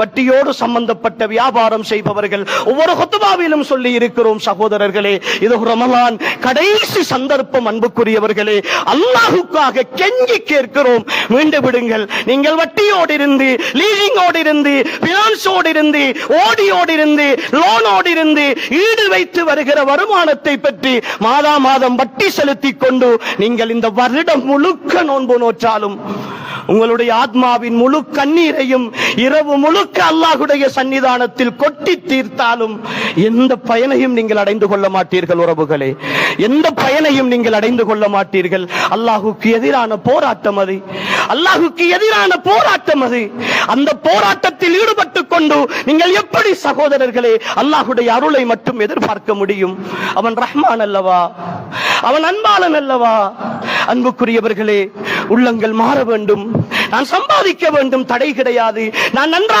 வட்டியோடு சம்பந்தப்பட்ட வியாபாரம் செய்பவர்கள் ஒவ்வொரு கொத்துபாவிலும் சொல்லி இருக்கிறோம் சகோதரர்களே. இது ரமலான் கடைசி சந்தர்ப்பம் அன்புக்குரியவர்களே. அல்லாஹுக்காக கெஞ்சி கேட்கிறோம். மீண்டு விடுங்கள். நீங்கள் வட்டியோடு இருந்து லீவிங்கோடு இருந்து பினான்ஸோடு இருந்து ஓடியோடு இருந்து லோனோடு இருந்து ஈடு வைத்து வருகிற வருமானத்தை பற்றி மாதா மாதம் வட்டி செலுத்திக் கொண்டு நீங்கள் இந்த வருடம் முழுக்க நோன்பு நோற்றாலும் உங்களுடைய ஆத்மாவின் முழு கண்ணீரையும் இரவு முழுக்க அல்லாஹுடைய சன்னிதானத்தில் கொட்டி தீர்த்தாலும் எந்த பயனையும் நீங்கள் அடைந்து கொள்ள மாட்டீர்கள் உறவுகளே. எந்த பயனையும் நீங்கள் அடைந்து கொள்ள மாட்டீர்கள். அல்லாஹுக்கு எதிரான போராட்டம் அது. அல்லாஹுக்கு எதிரான போராட்டம் அது. அந்த போராட்டத்தில் ஈடுபட்டு கொண்டு நீங்கள் எப்படி சகோதரர்களே அல்லாஹுடைய அருளை மட்டும் எதிர்பார்க்க முடியும்? அவன் ரஹ்மான் அல்லவா? அவன் அன்பாளன் அல்லவா? அன்புக்குரியவர்களே உள்ளங்கள் மாற வேண்டும். நான் சம்பாதிக்க வேண்டும் தடை கிடையாது. நான் நன்றாக